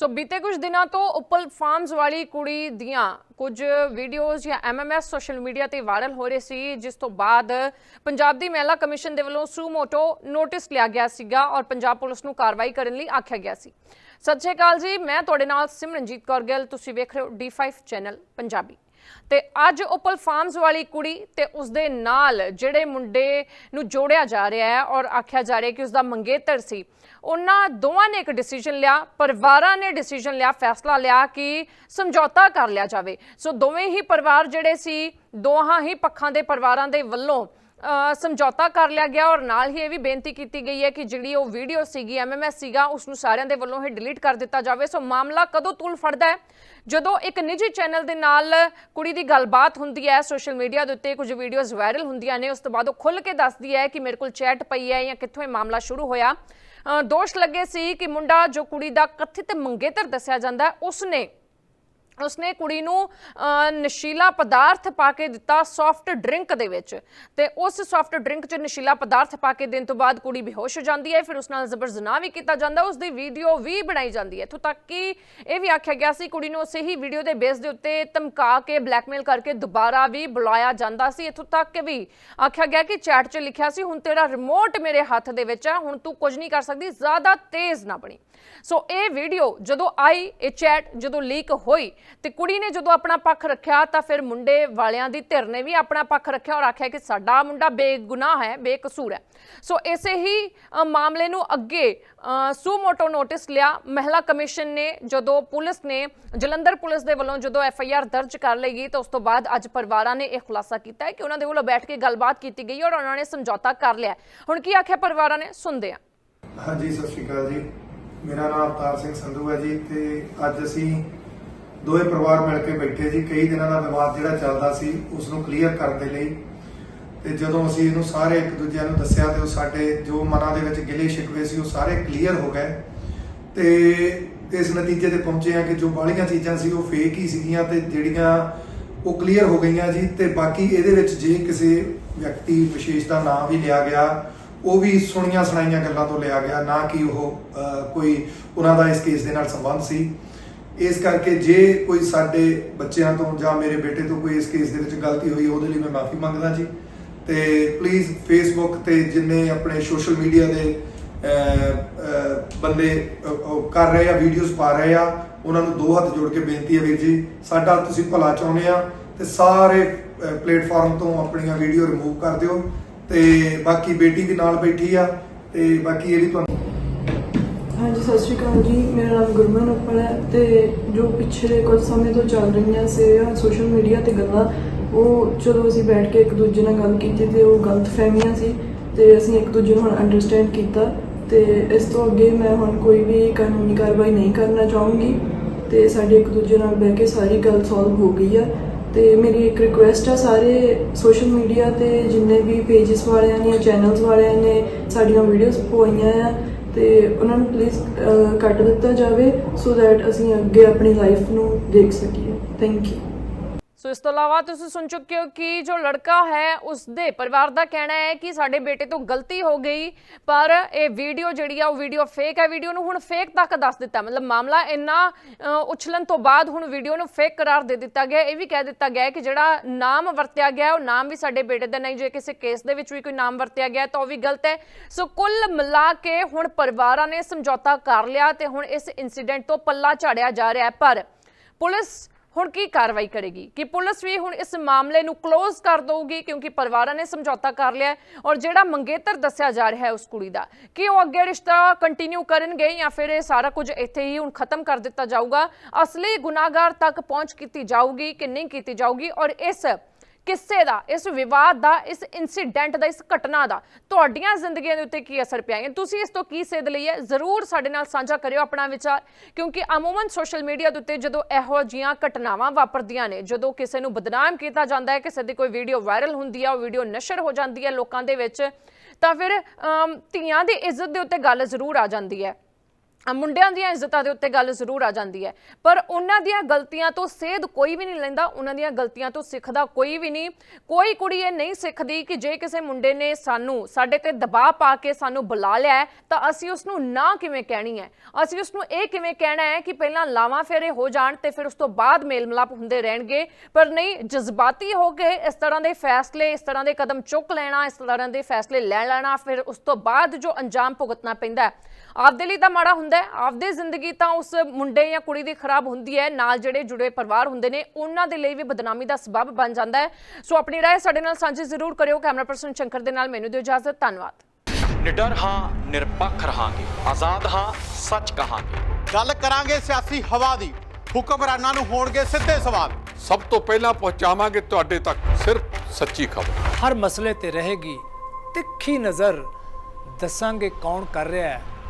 ਸੋ ਬੀਤੇ ਕੁਝ ਦਿਨਾਂ ਤੋਂ ਉਪਲ ਫਾਰਮਸ ਵਾਲੀ ਕੁੜੀ ਦੀਆਂ ਕੁਝ ਵੀਡੀਓਜ਼ ਜਾਂ ਐਮਐਮਐਸ ਸੋਸ਼ਲ ਮੀਡੀਆ ਤੇ ਵਾਇਰਲ ਹੋ ਰਹੇ ਸੀ, ਜਿਸ ਤੋਂ ਬਾਅਦ ਪੰਜਾਬ ਦੀ ਮਹਿਲਾ ਕਮਿਸ਼ਨ ਦੇ ਵੱਲੋਂ ਸੂਮੋਟੋ ਨੋਟਿਸ ਲਿਆ ਗਿਆ ਸੀਗਾ ਔਰ ਪੰਜਾਬ ਪੁਲਿਸ ਨੂੰ ਕਾਰਵਾਈ ਕਰਨ ਲਈ ਆਖਿਆ ਗਿਆ ਸੀ। ਸਤਿ ਸ਼੍ਰੀ ਅਕਾਲ ਜੀ, ਮੈਂ ਤੁਹਾਡੇ ਨਾਲ ਸਿਮਰਨਜੀਤ ਕੌਰ ਗਿੱਲ, ਤੁਸੀਂ ਵੇਖ ਰਹੇ ਹੋ D5 ਚੈਨਲ ਪੰਜਾਬੀ। ਤੇ ਅੱਜ ਉਪਲ ਫਾਰਮਸ ਵਾਲੀ ਕੁੜੀ ਤੇ ਉਸਦੇ ਨਾਲ ਜਿਹੜੇ ਮੁੰਡੇ ਨੂੰ ਜੋੜਿਆ ਜਾ ਰਿਹਾ ਹੈ ਔਰ ਆਖਿਆ ਜਾ ਰਿਹਾ ਕਿ ਉਸਦਾ ਮੰਗੇਤਰ ਸੀ, ਉਹਨਾਂ ਦੋਵਾਂ ਨੇ ਇੱਕ ਡਿਸੀਜਨ ਲਿਆ, ਪਰਿਵਾਰਾਂ ਨੇ ਡਿਸੀਜਨ ਲਿਆ, ਫੈਸਲਾ ਲਿਆ ਕਿ ਸਮਝੌਤਾ ਕਰ ਲਿਆ ਜਾਵੇ। ਸੋ ਦੋਵੇਂ ਹੀ ਪਰਿਵਾਰ ਜਿਹੜੇ ਸੀ, ਦੋਹਾਂ ਹੀ ਪੱਖਾਂ ਦੇ ਪਰਿਵਾਰਾਂ ਦੇ ਵੱਲੋਂ ਸਮਝੌਤਾ ਕਰ ਲਿਆ ਗਿਆ ਔਰ ਨਾਲ ਹੀ ਇਹ ਵੀ ਬੇਨਤੀ ਕੀਤੀ ਗਈ ਹੈ ਕਿ ਜਿਹੜੀ ਉਹ ਵੀਡੀਓ ਸੀਗੀ ਐਮਐਮਐਸ ਸੀਗਾ ਉਸ ਨੂੰ ਸਾਰਿਆਂ ਦੇ ਵੱਲੋਂ ਹੀ ਡਿਲੀਟ ਕਰ ਦਿੱਤਾ ਜਾਵੇ। ਸੋ ਮਾਮਲਾ ਕਦੋਂ ਤੂਲ ਫੜਦਾ ਹੈ? ਜਦੋਂ ਇੱਕ ਨਿੱਜੀ ਚੈਨਲ ਦੇ ਨਾਲ ਕੁੜੀ ਦੀ ਗੱਲਬਾਤ ਹੁੰਦੀ ਹੈ ਸੋਸ਼ਲ ਮੀਡੀਆ ਦੇ ਉੱਤੇ ਕੁਝ ਵੀਡੀਓਜ਼ ਵਾਇਰਲ ਹੁੰਦੀਆਂ ਨੇ ਉਸ ਤੋਂ ਬਾਅਦ ਉਹ ਖੁੱਲ ਕੇ ਦੱਸਦੀ ਹੈ ਕਿ ਮੇਰੇ ਕੋਲ ਚੈਟ ਪਈ ਹੈ ਜਾਂ ਕਿੱਥੋਂ ਇਹ ਮਾਮਲਾ ਸ਼ੁਰੂ ਹੋਇਆ। ਦੋਸ਼ ਲੱਗੇ ਸੀ ਕਿ ਮੁੰਡਾ ਜੋ ਕੁੜੀ ਦਾ ਕਥਿਤ ਮੰਗੇਤਰ ਦੱਸਿਆ ਜਾਂਦਾ ਹੈ, ਉਸਨੇ ਉਸਨੇ ਕੁੜੀ ਨੂੰ ਨਸ਼ੀਲਾ ਪਦਾਰਥ ਪਾ ਕੇ ਦਿੱਤਾ ਸੌਫਟ ਡਰਿੰਕ ਦੇ ਵਿੱਚ। ਤੇ ਉਸ ਸੌਫਟ ਡਰਿੰਕ 'ਚ ਨਸ਼ੀਲਾ ਪਦਾਰਥ ਪਾ ਕੇ ਦੇਣ ਤੋਂ ਬਾਅਦ ਕੁੜੀ ਬੇਹੋਸ਼ ਹੋ ਜਾਂਦੀ ਹੈ, ਫਿਰ ਉਸ ਨਾਲ ਜ਼ਬਰ ਜ਼ਨਾਹ ਵੀ ਕੀਤਾ ਜਾਂਦਾ ਉਸ ਦੀ ਵੀਡੀਓ ਵੀ ਬਣਾਈ ਜਾਂਦੀ ਹੈ। ਇੱਥੋਂ ਤੱਕ ਕਿ ਇਹ ਵੀ ਆਖਿਆ ਗਿਆ ਸੀ, ਕੁੜੀ ਨੂੰ ਉਸੇ ਹੀ ਵੀਡੀਓ ਦੇ ਬੇਸ ਦੇ ਉੱਤੇ ਧਮਕਾ ਕੇ ਬਲੈਕਮੇਲ ਕਰਕੇ ਦੁਬਾਰਾ ਵੀ ਬੁਲਾਇਆ ਜਾਂਦਾ ਸੀ। ਇੱਥੋਂ ਤੱਕ ਕਿ ਵੀ ਆਖਿਆ ਗਿਆ ਕਿ ਚੈਟ 'ਚ ਲਿਖਿਆ ਸੀ, ਹੁਣ ਤੇਰਾ ਰਿਮੋਟ ਮੇਰੇ ਹੱਥ ਦੇ ਵਿੱਚ ਹੈ ਹੁਣ ਤੂੰ ਕੁਝ ਨਹੀਂ ਕਰ ਸਕਦੀ, ਜ਼ਿਆਦਾ ਤੇਜ਼ ਨਾ ਬਣੀ। ਸੋ ਇਹ ਵੀਡੀਓ ਜਦੋਂ ਆਈ, ਇਹ ਚੈਟ ਜਦੋਂ ਲੀਕ ਹੋਈ ਤੇ ਕੁੜੀ ਨੇ ਜਦੋਂ ਆਪਣਾ ਪੱਖ ਰੱਖਿਆ ਤਾਂ ਫਿਰ ਮੁੰਡੇ ਵਾਲਿਆਂ ਦੀ ਧਿਰ ਨੇ ਵੀ ਆਪਣਾ ਪੱਖ ਰੱਖਿਆ ਔਰ ਆਖਿਆ ਕਿ ਸਾਡਾ ਮੁੰਡਾ ਬੇਗੁਨਾਹ ਹੈ, ਬੇਕਸੂਰ ਹੈ। ਸੋ ਇਸੇ ਹੀ ਮਾਮਲੇ ਨੂੰ ਅੱਗੇ ਸੂਮੋਟੋ ਨੋਟਿਸ ਲਿਆ। ਮਹਿਲਾ ਕਮਿਸ਼ਨ ਨੇ ਜਦੋਂ ਪੁਲਿਸ ਨੇ, ਜਲੰਧਰ ਪੁਲਿਸ ਦੇ ਵੱਲੋਂ ਜਦੋਂ ਐਫ ਆਈ ਆਰ ਦਰਜ ਕਰ ਲਈ ਗਈ ਤਾਂ ਉਸ ਤੋਂ ਬਾਅਦ ਅੱਜ ਪਰਿਵਾਰਾਂ ਨੇ ਇਹ ਖੁਲਾਸਾ ਕੀਤਾ ਹੈ ਕਿ ਉਹਨਾਂ ਦੇ ਵੱਲੋਂ ਬੈਠ ਕੇ ਗੱਲਬਾਤ ਕੀਤੀ ਗਈ ਔਰ ਉਹਨਾਂ ਨੇ ਸਮਝੌਤਾ ਕਰ ਲਿਆ ਹੁਣ ਕੀ ਆਖਿਆ ਪਰਿਵਾਰਾਂ ਨੇ? ਸੁਣਦੇ ਹਾਂ। ਹਾਂਜੀ, ਸਤਿ ਸ਼੍ਰੀ ਅਕਾਲ ਜੀ। ਮੇਰਾ ਨਾਮ ਅਵਤਾਰ ਸਿੰਘ ਸੰਧੂ ਹੈ ਜੀ ਤੇ ਅੱਜ ਅਸੀਂ ਦੋਵੇਂ ਪਰਿਵਾਰ ਮਿਲ ਕੇ ਬੈਠੇ ਜੀ। ਕਈ ਦਿਨਾਂ ਦਾ ਵਿਵਾਦ ਜਿਹੜਾ ਚੱਲਦਾ ਸੀ ਉਸ ਨੂੰ ਕਲੀਅਰ ਕਰਨ ਦੇ ਲਈ। ਤੇ ਜਦੋਂ ਅਸੀਂ ਇਹਨੂੰ ਸਾਰੇ ਇੱਕ ਦੂਜਿਆਂ ਨੂੰ ਦੱਸਿਆ ਤੇ ਉਹ ਸਾਡੇ ਜੋ ਮਨਾਂ ਦੇ ਵਿੱਚ ਗਿਲੇ ਸ਼ਿਕਵੇ ਸੀ, ਉਹ ਸਾਰੇ ਕਲੀਅਰ ਹੋ ਗਏ। ਤੇ ਇਸ ਨਤੀਜੇ ਤੇ ਪਹੁੰਚੇ ਆ ਕਿ ਜੋ ਬਾਹਲੀਆਂ ਚੀਜ਼ਾਂ ਸੀ, ਉਹ ਫੇਕ ਹੀ ਸੀਗੀਆਂ ਤੇ ਜਿਹੜੀਆਂ ਉਹ ਕਲੀਅਰ ਹੋ ਗਈਆਂ ਜੀ। ਤੇ ਬਾਕੀ ਇਹਦੇ ਵਿੱਚ ਜੇ ਕਿਸੇ ਵਿਅਕਤੀ ਵਿਸ਼ੇਸ਼ ਦਾ ਨਾਮ ਵੀ ਲਿਆ ਗਿਆ, ਉਹ ਵੀ ਸੁਣੀਆਂ ਸੁਣਾਈਆਂ ਗੱਲਾਂ ਤੋਂ ਲਿਆ ਗਿਆ, ਨਾ ਕਿ ਉਹ ਕੋਈ ਉਹਨਾਂ ਦਾ ਇਸ ਕੇਸ ਦੇ ਨਾਲ ਸੰਬੰਧ ਸੀ। ਇਸ ਕਰਕੇ ਜੇ ਕੋਈ ਸਾਡੇ ਬੱਚਿਆਂ ਤੋਂ ਜਾਂ ਮੇਰੇ ਬੇਟੇ ਤੋਂ ਕੋਈ ਇਸ ਕੇਸ ਦੇ ਵਿੱਚ ਗਲਤੀ ਹੋਈ, ਉਹਦੇ ਲਈ ਮੈਂ ਮਾਫੀ ਮੰਗਦਾ ਜੀ। ਤੇ ਪਲੀਜ਼ ਫੇਸਬੁੱਕ ਤੇ ਜਿੰਨੇ ਆਪਣੇ ਸੋਸ਼ਲ ਮੀਡੀਆ ਦੇ ਬੰਦੇ ਕਰ ਰਹੇ ਆ ਵੀਡੀਓਜ਼ ਪਾ ਰਹੇ ਆ, ਉਹਨਾਂ ਨੂੰ ਦੋ ਹੱਥ ਜੋੜ ਕੇ ਬੇਨਤੀ ਹੈ ਵੀਰ ਜੀ, ਸਾਡਾ ਤੁਸੀਂ ਭਲਾ ਚਾਹੁੰਦੇ ਆ ਤੇ ਸਾਰੇ ਪਲੇਟਫਾਰਮ ਤੋਂ ਆਪਣੀਆਂ ਵੀਡੀਓ ਰਿਮੂਵ ਕਰ ਦਿਓ। ਤੇ ਬਾਕੀ ਬੇਟੀ ਵੀ ਨਾਲ ਬੈਠੀ ਆ, ਤੇ ਬਾਕੀ ਇਹ ਵੀ ਤੁਹਾਨੂੰ ਹਾਂਜੀ, ਸਤਿ ਸ਼੍ਰੀ ਅਕਾਲ ਜੀ। ਮੇਰਾ ਨਾਮ ਗੁਰਮਨ ਉੱਪਲ ਹੈ ਤੇ ਜੋ ਪਿਛਲੇ ਕੁਝ ਸਮੇਂ ਤੋਂ ਚੱਲ ਰਹੀਆਂ ਸੀ ਸੋਸ਼ਲ ਮੀਡੀਆ ਤੇ ਗੱਲਾਂ, ਉਹ ਜਦੋਂ ਅਸੀਂ ਬੈਠ ਕੇ ਇੱਕ ਦੂਜੇ ਨਾਲ ਗੱਲ ਕੀਤੀ ਤੇ ਉਹ ਗਲਤ ਫਹਿਮੀਆਂ ਸੀ ਤੇ ਅਸੀਂ ਇੱਕ ਦੂਜੇ ਨੂੰ ਹੁਣ ਅੰਡਰਸਟੈਂਡ ਕੀਤਾ ਤੇ ਇਸ ਤੋਂ ਅੱਗੇ ਮੈਂ ਹੁਣ ਕੋਈ ਵੀ ਕਾਨੂੰਨੀ ਕਾਰਵਾਈ ਨਹੀਂ ਕਰਨਾ ਚਾਹੂੰਗੀ ਤੇ ਸਾਡੇ ਇੱਕ ਦੂਜੇ ਨਾਲ ਬਹਿ ਕੇ ਸਾਰੀ ਗੱਲ ਸੋਲਵ ਹੋ ਗਈ ਆ ਤੇ ਮੇਰੀ ਇੱਕ ਰਿਕੁਐਸਟ ਆ ਸਾਰੇ ਸੋਸ਼ਲ ਮੀਡੀਆ ਤੇ ਜਿੰਨੇ ਵੀ ਪੇजेस ਵਾਲਿਆਂ ਨੇ ਚੈਨਲਸ ਵਾਲਿਆਂ ਨੇ ਸਾਡੀਆਂ ਵੀਡੀਓਜ਼ ਪਵਾਈਆਂ ਆ ਤੇ ਉਹਨਾਂ ਨੂੰ ਪਲੀਜ਼ ਕੱਟ ਦਿੱਤਾ ਜਾਵੇ ਸੋ ਦੈਟ ਅਸੀਂ ਅੱਗੇ ਆਪਣੀ ਲਾਈਫ ਨੂੰ ਦੇਖ ਸਕੀਏ। ਥੈਂਕ ਯੂ ਸੋ ਇਸ ਤੋਂ ਇਲਾਵਾ ਤੁਸੀਂ ਸੁਣ ਚੁੱਕੇ ਹੋ ਕਿ ਜੋ ਲੜਕਾ ਹੈ, ਉਸ ਦੇ ਪਰਿਵਾਰ ਦਾ ਕਹਿਣਾ ਹੈ ਕਿ ਸਾਡੇ ਬੇਟੇ ਤੋਂ ਗਲਤੀ ਹੋ ਗਈ, ਪਰ ਇਹ ਵੀਡੀਓ ਜਿਹੜੀ ਆ, ਉਹ ਵੀਡੀਓ ਫੇਕ ਹੈ। ਵੀਡੀਓ ਨੂੰ ਹੁਣ ਫੇਕ ਤੱਕ ਦੱਸ ਦਿੱਤਾ। ਮਤਲਬ ਮਾਮਲਾ ਇੰਨਾ ਉਛਲਣ ਤੋਂ ਬਾਅਦ ਹੁਣ ਵੀਡੀਓ ਨੂੰ ਫੇਕ ਕਰਾਰ ਦੇ ਦਿੱਤਾ ਗਿਆ। ਇਹ ਵੀ ਕਹਿ ਦਿੱਤਾ ਗਿਆ ਹੈ ਕਿ ਜਿਹੜਾ ਨਾਮ ਵਰਤਿਆ ਗਿਆ, ਉਹ ਨਾਮ ਵੀ ਸਾਡੇ ਬੇਟੇ ਦਾ ਨਹੀਂ, ਜੇ ਕਿਸੇ ਕੇਸ ਦੇ ਵਿੱਚ ਵੀ ਕੋਈ ਨਾਮ ਵਰਤਿਆ ਗਿਆ, ਤਾਂ ਉਹ ਵੀ ਗਲਤ ਹੈ। ਸੋ ਕੁੱਲ ਮਿਲਾ ਕੇ ਹੁਣ ਪਰਿਵਾਰਾਂ ਨੇ ਸਮਝੌਤਾ ਕਰ ਲਿਆ ਤੇ ਹੁਣ ਇਸ ਇਨਸੀਡੈਂਟ ਤੋਂ ਪੱਲਾ ਝਾੜਿਆ ਜਾ ਰਿਹਾ ਹੈ। ਪਰ ਪੁਲਿਸ ਹੁਣ ਕੀ ਕਾਰਵਾਈ ਕਰੇਗੀ? ਕਿ ਪੁਲਿਸ ਵੀ ਹੁਣ ਇਸ ਮਾਮਲੇ ਨੂੰ ਕਲੋਜ਼ ਕਰ ਦਊਗੀ ਕਿਉਂਕਿ ਪਰਿਵਾਰਾਂ ਨੇ ਸਮਝੌਤਾ ਕਰ ਲਿਆ ਔਰ ਜਿਹੜਾ ਮੰਗੇਤਰ ਦੱਸਿਆ ਜਾ ਰਿਹਾ ਹੈ ਉਸ ਕੁੜੀ ਦਾ, ਕਿ ਉਹ ਅੱਗੇ ਰਿਸ਼ਤਾ ਕੰਟੀਨਿਊ ਕਰਨਗੇ ਜਾਂ ਫਿਰ ਇਹ ਸਾਰਾ ਕੁਝ ਇੱਥੇ ਹੀ ਹੁਣ ਖਤਮ ਕਰ ਦਿੱਤਾ ਜਾਊਗਾ? ਅਸਲੀ ਗੁਨਾਹਗਾਰ ਤੱਕ ਪਹੁੰਚ ਕੀਤੀ ਜਾਊਗੀ ਕਿ ਨਹੀਂ ਕੀਤੀ ਜਾਊਗੀ? ਔਰ ਇਸ ਕਿੱਸੇ ਦਾ, ਇਸ ਵਿਵਾਦ ਦਾ, ਇਸ ਇਨਸੀਡੈਂਟ ਦਾ, ਇਸ ਘਟਨਾ ਦਾ, ਤੁਹਾਡੀਆਂ ਜ਼ਿੰਦਗੀਆਂ ਦੇ ਉੱਤੇ ਕੀ ਅਸਰ ਪਿਆ? ਹੈ ਤੁਸੀਂ ਇਸ ਤੋਂ ਕੀ ਸੇਧ ਲਈ ਹੈ? ਜ਼ਰੂਰ ਸਾਡੇ ਨਾਲ ਸਾਂਝਾ ਕਰਿਓ ਆਪਣਾ ਵਿਚਾਰ, ਕਿਉਂਕਿ ਅਮੂਮਨ ਸੋਸ਼ਲ ਮੀਡੀਆ ਦੇ ਉੱਤੇ ਜਦੋਂ ਇਹੋ ਜੀਆਂ ਘਟਨਾਵਾਂ ਵਾਪਰਦੀਆਂ ਨੇ, ਜਦੋਂ ਕਿਸੇ ਨੂੰ ਬਦਨਾਮ ਕੀਤਾ ਜਾਂਦਾ ਹੈ, ਕਿਸੇ ਦੀ ਕੋਈ ਵੀਡੀਓ ਵਾਇਰਲ ਹੁੰਦੀ ਹੈ ਉਹ ਵੀਡੀਓ ਨਸ਼ਰ ਹੋ ਜਾਂਦੀ ਹੈ ਲੋਕਾਂ ਦੇ ਵਿੱਚ, ਤਾਂ ਫਿਰ ਧੀਆਂ ਦੀ ਇੱਜ਼ਤ ਦੇ ਉੱਤੇ ਗੱਲ ਜ਼ਰੂਰ ਆ ਜਾਂਦੀ ਹੈ। ਆ ਮੁੰਡਿਆਂ ਦੀਆਂ ਇੱਜ਼ਤਾਂ ਦੇ ਉੱਤੇ ਗੱਲ ਜ਼ਰੂਰ ਆ ਜਾਂਦੀ ਹੈ। ਪਰ ਉਹਨਾਂ ਦੀਆਂ ਗਲਤੀਆਂ ਤੋਂ ਸੇਧ ਕੋਈ ਵੀ ਨਹੀਂ ਲੈਂਦਾ ਉਹਨਾਂ ਦੀਆਂ ਗਲਤੀਆਂ ਤੋਂ ਸਿੱਖਦਾ ਕੋਈ ਵੀ ਨਹੀਂ। ਕੋਈ ਕੁੜੀ ਇਹ ਨਹੀਂ ਸਿੱਖਦੀ ਕਿ ਜੇ ਕਿਸੇ ਮੁੰਡੇ ਨੇ ਸਾਨੂੰ ਸਾਡੇ ਤੇ ਦਬਾਅ ਪਾ ਕੇ ਸਾਨੂੰ ਬੁਲਾ ਲਿਆ ਹੈ, ਤਾਂ ਅਸੀਂ ਉਸ ਨੂੰ ਨਾ ਕਿਵੇਂ ਕਹਿਣੀ ਹੈ? ਅਸੀਂ ਉਸ ਨੂੰ ਇਹ ਕਿਵੇਂ ਕਹਿਣਾ ਹੈ ਕਿ ਪਹਿਲਾਂ ਲਾਵਾਂ ਫੇਰੇ ਹੋ ਜਾਣ ਤੇ ਫਿਰ ਉਸ ਤੋਂ ਬਾਅਦ ਮੇਲ ਮਿਲਾਪ ਹੁੰਦੇ ਰਹਿਣਗੇ? ਪਰ ਨਹੀਂ ਜਜ਼ਬਾਤੀ ਹੋ ਕੇ ਇਸ ਤਰ੍ਹਾਂ ਦੇ ਫੈਸਲੇ ਇਸ ਤਰ੍ਹਾਂ ਦੇ ਕਦਮ ਚੁੱਕ ਲੈਣਾ ਇਸ ਤਰ੍ਹਾਂ ਦੇ ਫੈਸਲੇ ਲੈ ਲੈਣਾ ਫਿਰ ਉਸ ਤੋਂ ਬਾਅਦ ਜੋ ਅੰਜਾਮ ਭੁਗਤਣਾ ਪੈਂਦਾ ਹੈ। ਆਪਦੇ ਲਈ ਤਾਂ ਮਾੜਾ ਹੁੰਦਾ ਹੈ ਆਪਦੀ ਜ਼ਿੰਦਗੀ ਤਾਂ ਉਸ ਮੁੰਡੇ ਜਾਂ ਕੁੜੀ ਦੀ ਖਰਾਬ ਹੁੰਦੀ ਹੈ ਨਾਲ ਜਿਹੜੇ ਜੁੜੇ ਪਰਿਵਾਰ ਹੁੰਦੇ ਨੇ ਉਹਨਾਂ ਦੇ ਲਈ ਵੀ ਬਦਨਾਮੀ ਦਾ ਸਬਬ ਬਣ ਜਾਂਦਾ ਹੈ। ਸੋ ਆਪਣੀ ਰਾਏ ਸਾਡੇ ਨਾਲ ਸਾਂਝੀ ਜ਼ਰੂਰ ਕਰਿਓ ਕੈਮਰਾ ਪਰਸਨ ਸ਼ੰਕਰ ਦੇ ਨਾਲ ਮੈਨੂੰ ਦਿਓ ਇਜਾਜ਼ਤ ਧੰਨਵਾਦ। ਨਿਡਰ ਹਾਂ ਨਿਰਪੱਖ ਰਹਾਂਗੇ ਆਜ਼ਾਦ ਹਾਂ ਸੱਚ ਕਹਾਂਗੇ। ਗੱਲ ਕਰਾਂਗੇ ਸਿਆਸੀ ਹਵਾ ਦੀ ਹੁਕਮਰਾਨਾਂ ਨੂੰ ਹੋਣਗੇ ਸਿੱਧੇ ਸਵਾਲ। ਸਭ ਤੋਂ ਪਹਿਲਾਂ ਪਹੁੰਚਾਵਾਂਗੇ ਤੁਹਾਡੇ ਤੱਕ ਸਿਰਫ ਸੱਚੀ ਖਬਰ। ਹਰ ਮਸਲੇ ਤੇ ਰਹੇਗੀ ਤਿੱਖੀ ਨਜ਼ਰ ਦੱਸਾਂਗੇ ਕੌਣ ਕਰ ਰਿਹਾ ਹੈ।